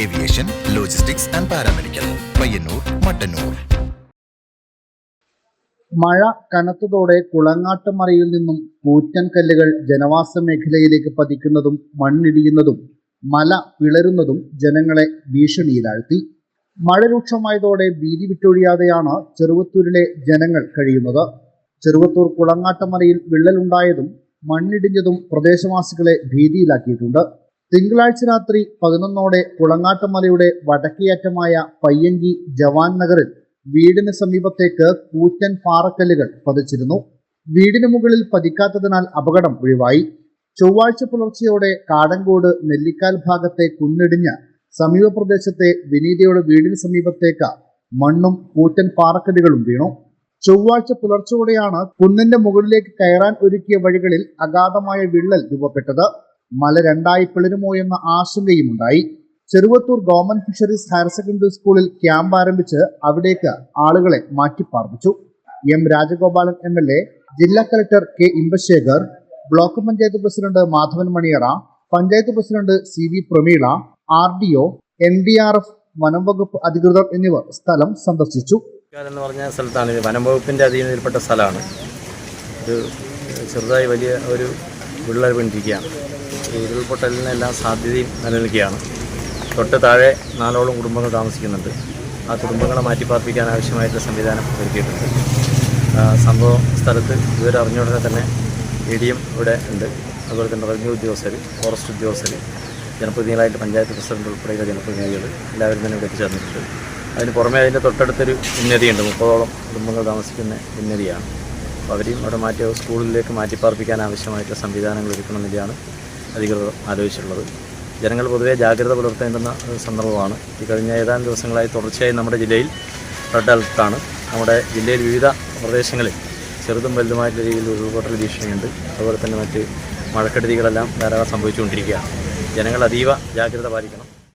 Aviation logistics and paramedical Payyanur Mattannur മഴ കനത്തതോടെ കുളങ്ങാട്ടുമറയിൽ നിന്നും കൂറ്റൻ കല്ലുകൾ ജനവാസ മേഖലയിലേക്ക് പതിക്കുന്നതും മണ്ണിടിയുന്നതും മല പിളരുന്നതും ജനങ്ങളെ ഭീഷണിയിലാഴ്ത്തി. മഴ രൂക്ഷമായതോടെ ഭീതി വിട്ടൊഴിയാതെയാണ് ചെറുവത്തൂരിലെ ജനങ്ങൾ കഴിയുന്നത്. ചെറുവത്തൂർ കുളങ്ങാട്ടുമറയിൽ വിള്ളലുണ്ടായതും മണ്ണിടിഞ്ഞതും പ്രദേശവാസികളെ ഭീതിയിലാക്കിയിട്ടുണ്ട്. തിങ്കളാഴ്ച രാത്രി പതിനൊന്നോടെ കുളങ്ങാട്ടുമലയുടെ വടക്കേയറ്റമായ പയ്യങ്കി ജവാൻ നഗറിൽ വീടിന് സമീപത്തേക്ക് കൂറ്റൻ പാറക്കല്ലുകൾ പതിച്ചിരുന്നു. വീടിന് മുകളിൽ പതിക്കാത്തതിനാൽ അപകടം ഒഴിവായി. ചൊവ്വാഴ്ച പുലർച്ചെയോടെ കാടങ്കോട് നെല്ലിക്കാൽ ഭാഗത്തെ കുന്നിടിഞ്ഞ് സമീപ പ്രദേശത്തെ വിനീതയുടെ വീടിന് സമീപത്തേക്ക് മണ്ണും കൂറ്റൻ പാറക്കല്ലുകളും വീണു. ചൊവ്വാഴ്ച പുലർച്ചയോടെയാണ് കുന്നിന്റെ മുകളിലേക്ക് കയറാൻ ഒരുക്കിയ വഴികളിൽ അഗാധമായ വിള്ളൽ രൂപപ്പെട്ടത്. മല രണ്ടായി പിളരുമോ എന്ന ആശങ്കയും ഉണ്ടായി. Cheruvathur government fisheries higher secondary സ്കൂളിൽ ക്യാമ്പ് ആരംഭിച്ച് അവിടേക്ക് ആളുകളെ മാറ്റിപ്പാർപ്പിച്ചു. M Rajagopalan M L A ജില്ലാ collector K Imbasekar block panchayat president Madhavan Maniyara panchayat president C V Prameela R D O N D R F വനം വകുപ്പ് അധികൃതർ എന്നിവർ സ്ഥലം സന്ദർശിച്ചു. എന്ന് പറഞ്ഞ സ്ഥലത്താണ് ഇത്. വനം വകുപ്പിന്റെ അധീനതയിൽപ്പെട്ട സ്ഥലമാണ്. ഒരു ചെറുതായി വലിയ ഒരു വിള്ളൽ വീണിരിക്കുകയാണ്. ഈ ഉരുൾപൊട്ടലിന് എല്ലാ സാധ്യതയും നിലനിൽക്കുകയാണ്. തൊട്ട് താഴെ നാലോളം കുടുംബങ്ങൾ താമസിക്കുന്നുണ്ട്. ആ കുടുംബങ്ങളെ മാറ്റിപ്പാർപ്പിക്കാൻ ആവശ്യമായിട്ടുള്ള സംവിധാനം ഒരുക്കിയിട്ടുണ്ട്. സംഭവ സ്ഥലത്ത് ഇവർ അറിഞ്ഞ ഉടനെ തന്നെ എ ഡി എം ഇവിടെ ഉണ്ട്. അതുപോലെ തന്നെ റവന്യൂ ഉദ്യോഗസ്ഥർ ഫോറസ്റ്റ് ഉദ്യോഗസ്ഥർ ജനപ്രതിനിധികളായിട്ട് പഞ്ചായത്ത് പ്രസിഡന്റ് ഉൾപ്പെടെയുള്ള ജനപ്രതിനിധികൾ എല്ലാവരും തന്നെ ഇവിടെ എത്തിച്ചേർന്നിട്ടുണ്ട്. അതിന് പുറമെ അതിന്റെ തൊട്ടടുത്തൊരു ഉന്നതിയുണ്ട്. മുപ്പതോളം കുടുംബങ്ങൾ താമസിക്കുന്ന ഉന്നതിയാണ്. അപ്പോൾ അവരെയും അവിടെ മാറ്റി സ്കൂളിലേക്ക് മാറ്റിപ്പാർപ്പിക്കാൻ ആവശ്യമായിട്ടുള്ള സംവിധാനങ്ങൾ ഒരുക്കണമെന്നില്ലാണ് അധികൃതർ ആലോചിച്ചിട്ടുള്ളത്. ജനങ്ങൾ പൊതുവേ ജാഗ്രത പുലർത്തേണ്ടുന്ന സന്ദർഭമാണ്. ഈ കഴിഞ്ഞ ഏതാനും ദിവസങ്ങളായി തുടർച്ചയായി നമ്മുടെ ജില്ലയിൽ റെഡ് അലർട്ടാണ്. നമ്മുടെ ജില്ലയിൽ വിവിധ പ്രദേശങ്ങളിൽ ചെറുതും വലുതുമായിട്ടുള്ള രീതിയിൽ ഉരുൾപൊട്ടൽ ഭീഷണിയുണ്ട്. അതുപോലെ തന്നെ മറ്റ് മഴക്കെടുതികളെല്ലാം ധാരാളം സംഭവിച്ചുകൊണ്ടിരിക്കുകയാണ്. ജനങ്ങൾ അതീവ ജാഗ്രത പാലിക്കണം.